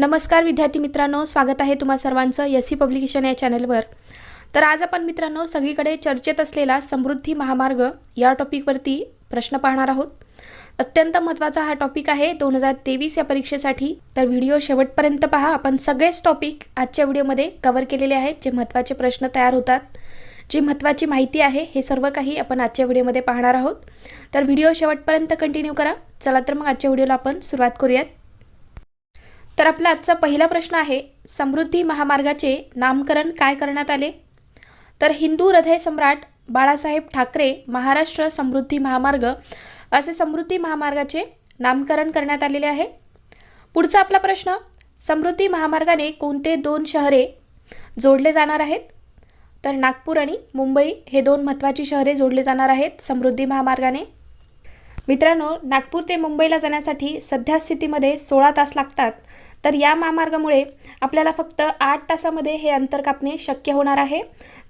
नमस्कार विद्यार्थी मित्रांनो स्वागत आहे तुम्हा सर्वांचं यसी सी पब्लिकेशन या चॅनलवर. तर आज आपण मित्रांनो सगळीकडे चर्चेत असलेला समृद्धी महामार्ग या टॉपिकवरती प्रश्न पाहणार आहोत. अत्यंत महत्त्वाचा हा टॉपिक आहे दोन हजार तेवीस या परीक्षेसाठी. तर व्हिडिओ शेवटपर्यंत पहा. आपण सगळेच टॉपिक आजच्या व्हिडिओमध्ये कवर केलेले आहेत जे महत्त्वाचे प्रश्न तयार होतात. जी महत्त्वाची माहिती आहे हे सर्व काही आपण आजच्या व्हिडिओमध्ये पाहणार आहोत. तर व्हिडिओ शेवटपर्यंत कंटिन्यू करा. चला तर मग आजच्या व्हिडिओला आपण सुरुवात करूयात. तर आपला आजचा पहिला प्रश्न आहे समृद्धी महामार्गाचे नामकरण काय करण्यात आले? तर हिंदू हृदय सम्राट बाळासाहेब ठाकरे महाराष्ट्र समृद्धी महामार्ग असे समृद्धी महामार्गाचे नामकरण करण्यात आलेले आहे. पुढचा आपला प्रश्न समृद्धी महामार्गाने कोणते दोन शहरे जोडले जाणार आहेत? तर नागपूर आणि मुंबई हे दोन महत्त्वाची शहरे जोडले जाणार आहेत समृद्धी महामार्गाने. मित्रांनो नागपूर ते मुंबईला जाण्यासाठी सध्या स्थितीमध्ये सोळा तास लागतात. तर या महामार्गामुळे आपल्याला फक्त आठ तासामध्ये हे अंतर कापणे शक्य होणार आहे.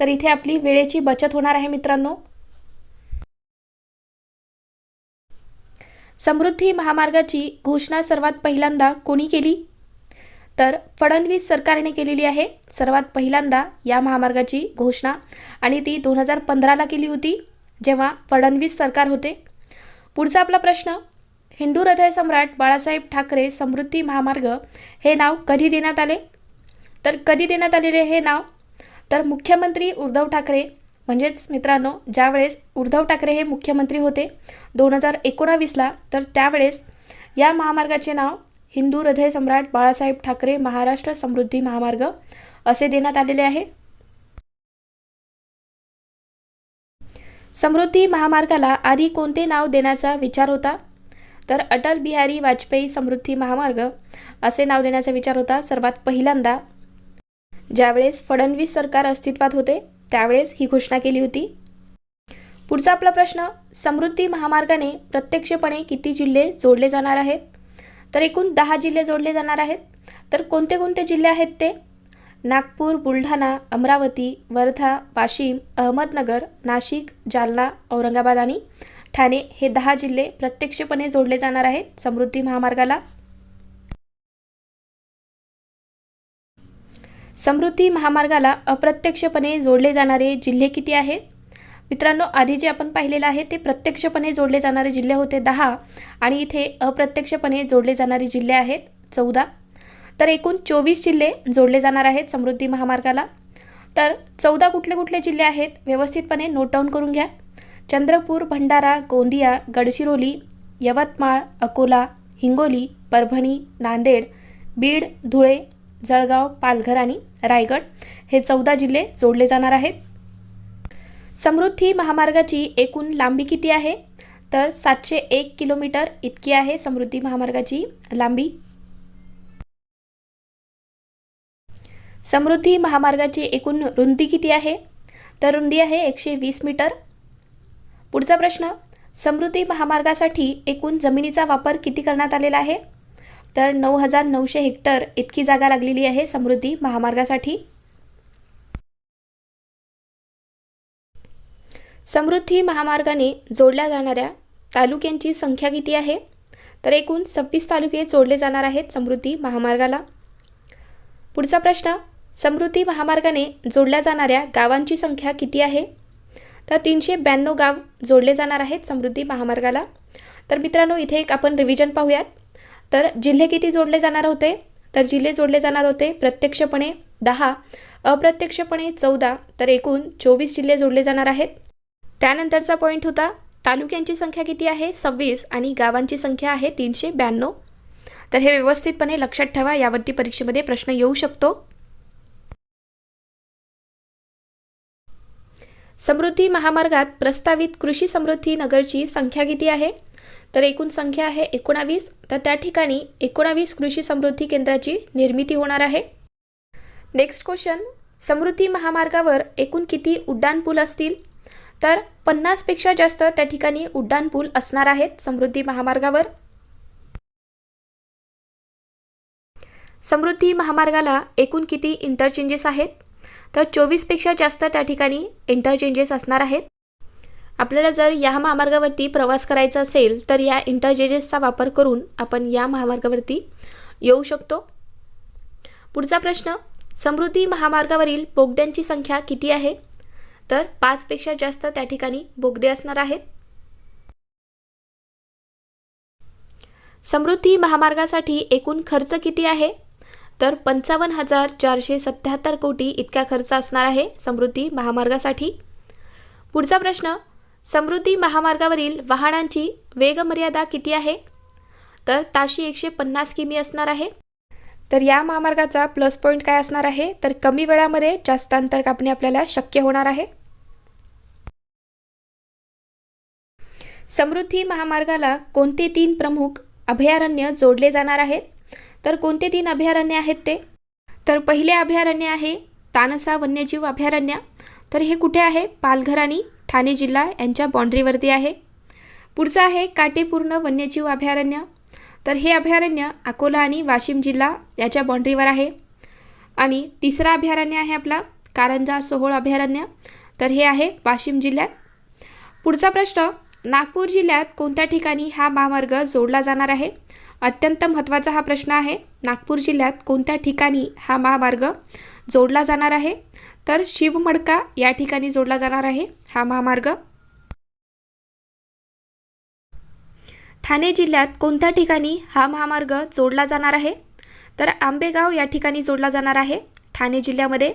तर इथे आपली वेळेची बचत होणार आहे मित्रांनो. समृद्धी महामार्गाची घोषणा सर्वात पहिल्यांदा कोणी केली? तर फडणवीस सरकारने केलेली आहे. सर्वात पहिल्यांदा या महामार्गाची घोषणा. आणि ती दोन हजार पंधराला केली होती जेव्हा फडणवीस सरकार होते. पुढचा आपला प्रश्न हिंदू हृदय सम्राट बाळासाहेब ठाकरे समृद्धी महामार्ग हे नाव कधी देण्यात आले? तर कधी देण्यात आलेले हे नाव? तर मुख्यमंत्री उद्धव ठाकरे म्हणजेच मित्रांनो ज्यावेळेस उद्धव ठाकरे हे मुख्यमंत्री होते दोन हजार एकोणावीसला तर त्यावेळेस या महामार्गाचे नाव हिंदू हृदय सम्राट बाळासाहेब ठाकरे महाराष्ट्र समृद्धी महामार्ग असे देण्यात आलेले आहे. समृद्धी महामार्गाला आधी कोणते नाव देण्याचा विचार होता? तर अटल बिहारी वाजपेयी समृद्धी महामार्ग असे नाव देण्याचा विचार होता. सर्वात पहिल्यांदा ज्यावेळेस फडणवीस सरकार अस्तित्वात होते त्यावेळेस ही घोषणा केली होती. पुढचा आपला प्रश्न समृद्धी महामार्गाने प्रत्यक्षपणे किती जिल्हे जोडले जाणार आहेत? तर एकूण दहा जिल्हे जोडले जाणार आहेत. तर कोणते कोणते जिल्हे आहेत ते? नागपूर बुलढाणा अमरावती वर्धा वाशिम अहमदनगर नाशिक जालना औरंगाबाद आणि ठाणे हे दहा जिल्हे प्रत्यक्षपणे जोडले जाणार आहेत. समृद्धी महामार्गाला. समृद्धी महामार्गाला अप्रत्यक्षपणे जोडले जाणारे जिल्हे किती आहेत? मित्रांनो आधी जे आपण पाहिलेलं आहे ते प्रत्यक्षपणे जोडले जाणारे जिल्हे होते दहा आणि इथे अप्रत्यक्षपणे जोडले जाणारे जिल्हे आहेत चौदा. तर एकूण चोवीस जिल्हे जोडले जाणार आहेत समृद्धी महामार्गाला. तर चौदा कुठले कुठले जिल्हे आहेत? व्यवस्थितपणे नोट डाऊन करून घ्या. चंद्रपूर भंडारा गोंदिया गडचिरोली यवतमाळ अकोला हिंगोली परभणी नांदेड बीड धुळे जळगाव पालघर आणि रायगड हे चौदा जिल्हे जोडले जाणार आहेत. समृद्धी महामार्गाची एकूण लांबी किती आहे? तर सातशे एक किलोमीटर इतकी आहे समृद्धी महामार्गाची लांबी. समृद्धी महामार्गाची एकूण रुंदी किती आहे? तर रुंदी आहे एकशे वीस मीटर. पुढचा प्रश्न समृद्धी महामार्गासाठी एकूण जमिनीचा वापर किती करण्यात आलेला आहे? तर नऊ हजार नऊशे हेक्टर इतकी जागा लागलेली आहे समृद्धी महामार्गासाठी. समृद्धी महामार्गाने जोडल्या जाणाऱ्या तालुक्यांची संख्या किती आहे? तर एकूण सव्वीस तालुके जोडले जाणार आहेत समृद्धी महामार्गाला. पुढचा प्रश्न समृद्धी महामार्गाने जोडल्या जाणाऱ्या गावांची संख्या किती आहे? तर तीनशे ब्याण्णव गाव जोडले जाणार आहेत समृद्धी महामार्गाला. तर मित्रांनो इथे एक आपण रिव्हिजन पाहूयात. तर जिल्हे किती जोडले जाणार होते? तर जिल्हे जोडले जाणार होते प्रत्यक्षपणे दहा अप्रत्यक्षपणे चौदा तर एकूण चोवीस जिल्हे जोडले जाणार आहेत. त्यानंतरचा पॉईंट होता तालुक्यांची संख्या किती आहे? सव्वीस आणि गावांची संख्या आहे तीनशे ब्याण्णव. तर हे व्यवस्थितपणे लक्षात ठेवा यावरती परीक्षेमध्ये प्रश्न येऊ शकतो. समृद्धी महामार्गात प्रस्तावित कृषी समृद्धी नगरची संख्या किती आहे? तर एकूण संख्या आहे एकोणावीस. तर त्या ठिकाणी एकोणावीस कृषी समृद्धी केंद्राची निर्मिती होणार आहे. नेक्स्ट क्वेश्चन समृद्धी महामार्गावर एकूण किती उड्डाणपूल असतील? तर पन्नासपेक्षा जास्त त्या ठिकाणी उड्डाणपूल असणार आहेत समृद्धी महामार्गावर. समृद्धी महामार्गाला एकूण किती इंटरचेंजेस आहेत? तर चोवीसपेक्षा जास्त त्या ठिकाणी इंटरचेंजेस असणार आहेत. आपल्याला जर या महामार्गावरती प्रवास करायचा असेल तर या इंटरचेंजेसचा वापर करून आपण या महामार्गावरती येऊ शकतो. पुढचा प्रश्न समृद्धी महामार्गावरील बोगद्यांची संख्या किती आहे? तर पाचपेक्षा जास्त त्या ठिकाणी बोगदे असणार आहेत. समृद्धी महामार्गासाठी एकूण खर्च किती आहे? तर पंचावन्न हजार चारशे सत्याहत्तर कोटी इतका खर्च असणार आहे समृद्धी महामार्गासाठी. पुढचा प्रश्न समृद्धी महामार्गावरील वाहनांची वेगमर्यादा किती आहे? तर ताशी एकशे पन्नास किमी असणार आहे. तर या महामार्गाचा प्लस पॉईंट काय असणार आहे? तर कमी वेळामध्ये जास्त अंतर कापणे आपल्याला शक्य होणार आहे. समृद्धी महामार्गाला कोणते तीन प्रमुख अभयारण्य जोडले जाणार आहेत? तर कोणते तीन अभयारण्य आहेत ते? तर पहिले अभयारण्य आहे तानसा वन्यजीव अभयारण्य. तर हे कुठे आहे? पालघर आणि ठाणे जिल्हा यांच्या बाँड्रीवरती आहे. पुढचं आहे काटेपूर्ण वन्यजीव अभयारण्य. तर हे अभयारण्य अकोला आणि वाशिम जिल्हा याच्या बाँड्रीवर आहे. आणि तिसरं अभयारण्य आहे आपला कारंजा सोहोळ अभयारण्य. तर हे आहे वाशिम जिल्ह्यात. पुढचा प्रश्न नागपूर जिल्ह्यात कोणत्या ठिकाणी हा महामार्ग जोडला जाणार आहे? अत्यंत महत्त्वाचा हा प्रश्न आहे. नागपूर जिल्ह्यात कोणत्या ठिकाणी हा महामार्ग जोडला जाणार आहे? तर शिवमडका या ठिकाणी जोडला जाणार आहे हा महामार्ग. ठाणे जिल्ह्यात कोणत्या ठिकाणी हा महामार्ग जोडला जाणार आहे? तर आंबेगाव या ठिकाणी जोडला जाणार आहे ठाणे जिल्ह्यामध्ये.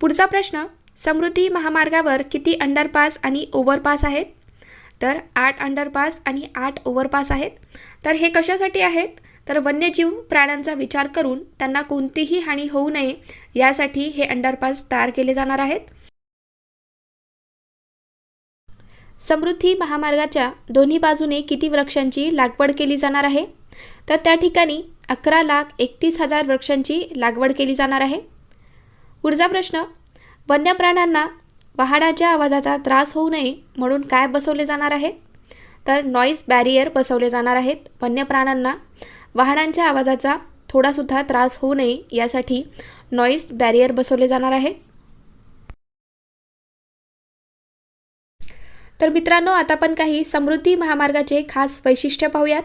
पुढचा प्रश्न समृद्धी महामार्गावर किती अंडरपास आणि ओव्हरपास आहेत? तर आठ अंडरपास आणि आठ ओव्हरपास आहेत. तर हे कशासाठी आहेत? तर वन्यजीव प्राण्यांचा विचार करून त्यांना कोणतीही हानी होऊ नये यासाठी हे अंडरपास तयार केले जाणार आहेत. समृद्धी महामार्गाच्या दोन्ही बाजूने किती वृक्षांची लागवड केली जाणार आहे? तर त्या ठिकाणी अकरा लाख एकतीस हजार वृक्षांची लागवड केली जाणार आहे. पुढचा प्रश्न वन्य प्राण्यांना वाहनाच्या आवाजाचा त्रास होऊ नये म्हणून काय बसवले जाणार आहे? तर नॉईज बॅरियर बसवले जाणार आहेत वन्य प्राण्यांना वाहनांच्या आवाजाचा थोडासुद्धा त्रास होऊ नये यासाठी नॉईज बॅरियर बसवले जाणार आहे. तर मित्रांनो आता आपण काही समृद्धी महामार्गाचे खास वैशिष्ट्य पाहूयात.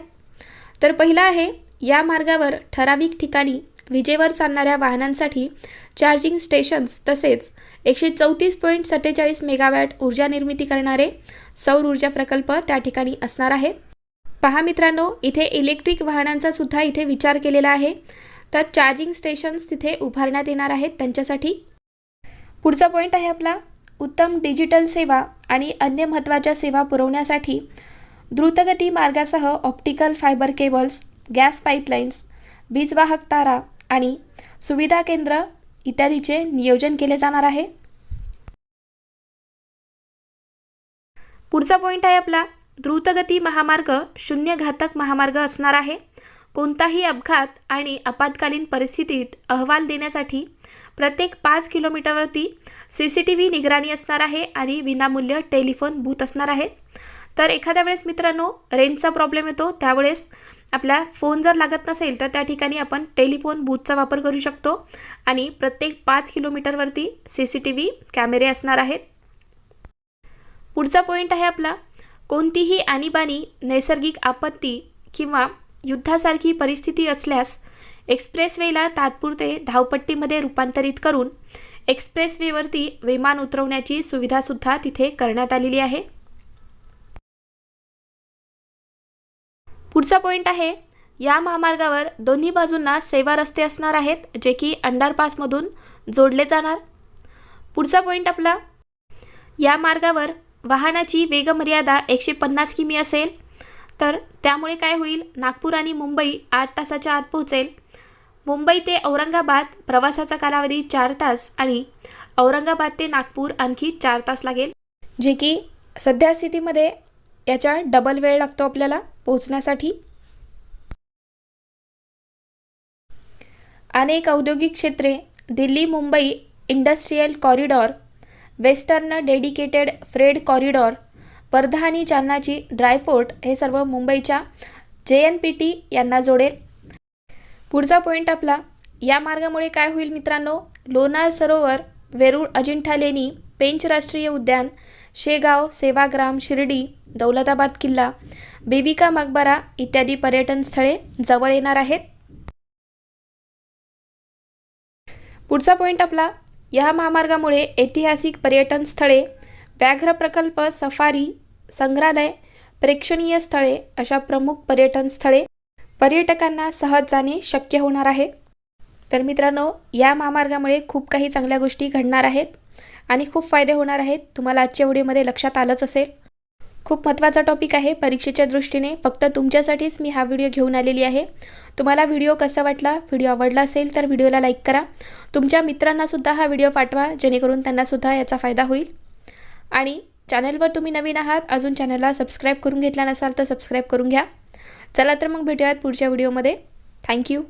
तर पहिलं आहे या मार्गावर ठराविक ठिकाणी विजेवर चालणाऱ्या वाहनांसाठी चार्जिंग स्टेशन्स तसेच एकशे चौतीस पॉईंट सत्तेचाळीस मेगावॅट ऊर्जा निर्मिती करणारे सौर ऊर्जा प्रकल्प त्या ठिकाणी असणार आहेत. पहा मित्रांनो इथे इलेक्ट्रिक वाहनांचा सुद्धा इथे विचार केलेला आहे. तर चार्जिंग स्टेशन्स तिथे उभारण्यात येणार आहेत त्यांच्यासाठी. पुढचा पॉईंट आहे आपला उत्तम डिजिटल सेवा आणि अन्य महत्त्वाच्या सेवा पुरवण्यासाठी द्रुतगती मार्गासह optical fibre cables gas pipelines वीजवाहक तारा आणि सुविधा केंद्र इत्यादीचे नियोजन केले जाणार आहे. पुढचा पॉईंट आहे आपला द्रुतगती महामार्ग शून्य घातक महामार्ग असणार आहे. कोणताही अपघात आणि आपत्कालीन परिस्थितीत अहवाल देण्यासाठी प्रत्येक पाच किलोमीटरवरती सी सी टी व्ही निगराणी असणार आहे आणि विनामूल्य टेलिफोन बूथ असणार आहेत. तर एखाद्या वेळेस मित्रांनो रेंजचा प्रॉब्लेम येतो त्यावेळेस आपला फोन जर लागत नसेल तर त्या ठिकाणी आपण टेलिफोन बूथचा वापर करू शकतो. आणि प्रत्येक पाच किलोमीटरवरती सी सी टी व्ही कॅमेरे असणार आहेत. पुढचा पॉईंट आहे आपला कोणतीही आणीबाणी नैसर्गिक आपत्ती किंवा युद्धासारखी परिस्थिती असल्यास एक्सप्रेसवेला तात्पुरते धावपट्टीमध्ये रूपांतरित करून एक्सप्रेसवेवरती विमान उतरवण्याची सुविधासुद्धा तिथे करण्यात आलेली आहे. पुढचा पॉईंट आहे. या महामार्गावर दोन्ही बाजूंना सेवा रस्ते असणार आहेत जे की अंडरपासमधून जोडले जाणार. पुढचा पॉईंट आपला या मार्गावर वाहनाची वेगमर्यादा एकशे पन्नास किमी असेल तर त्यामुळे काय होईल? नागपूर आणि मुंबई आठ तासाच्या आत पोहोचेल. मुंबई ते औरंगाबाद प्रवासाचा कालावधी चार तास आणि औरंगाबाद ते नागपूर आणखी चार तास लागेल. जे की सध्या स्थितीमध्ये याच्या डबल वेळ लागतो आपल्याला पोहोचण्यासाठी. अनेक औद्योगिक क्षेत्रे Delhi Mumbai industrial corridor western dedicated freight corridor Wardha आणि जालनाची ड्रायपोर्ट हे सर्व मुंबईच्या जे एन पी टी यांना जोडेल. पुढचा पॉईंट आपला या मार्गामुळे काय होईल मित्रांनो? लोणार सरोवर वेरूळ अजिंठा लेणी पेंच राष्ट्रीय उद्यान शेगाव सेवाग्राम शिर्डी दौलताबाद किल्ला बेबिका मकबरा इत्यादी पर्यटन स्थळे जवळ येणार आहेत. पुढचा पॉईंट आपला या महामार्गामुळे ऐतिहासिक पर्यटन स्थळे व्याघ्र प्रकल्प सफारी संग्रहालय प्रेक्षणीय स्थळे अशा प्रमुख पर्यटन स्थळे पर्यटकांना सहज जाणे शक्य होणार आहे. तर मित्रांनो या महामार्गामुळे खूप काही चांगल्या गोष्टी घडणार आहेत. आणि खूप फायदे होणार आहेत. तुम्हाला आजच्या व्हिडिओमध्ये लक्षात आलंच असेल. खूप महत्त्वाचा टॉपिक आहे परीक्षेच्या दृष्टीने. फक्त तुमच्यासाठीच मी हा व्हिडिओ घेऊन आलेली आहे. तुम्हाला व्हिडिओ कसा वाटला व्हिडिओ आवडला असेल तर व्हिडिओला लाईक करा. तुमच्या मित्रांनासुद्धा हा व्हिडिओ पाठवा जेणेकरून त्यांनासुद्धा याचा फायदा होईल. आणि चॅनलवर तुम्ही नवीन आहात अजून चॅनलला सबस्क्राईब करून घेतला नसाल तर सबस्क्राईब करून घ्या. चला तर मग भेटूयात पुढच्या व्हिडिओमध्ये. थँक्यू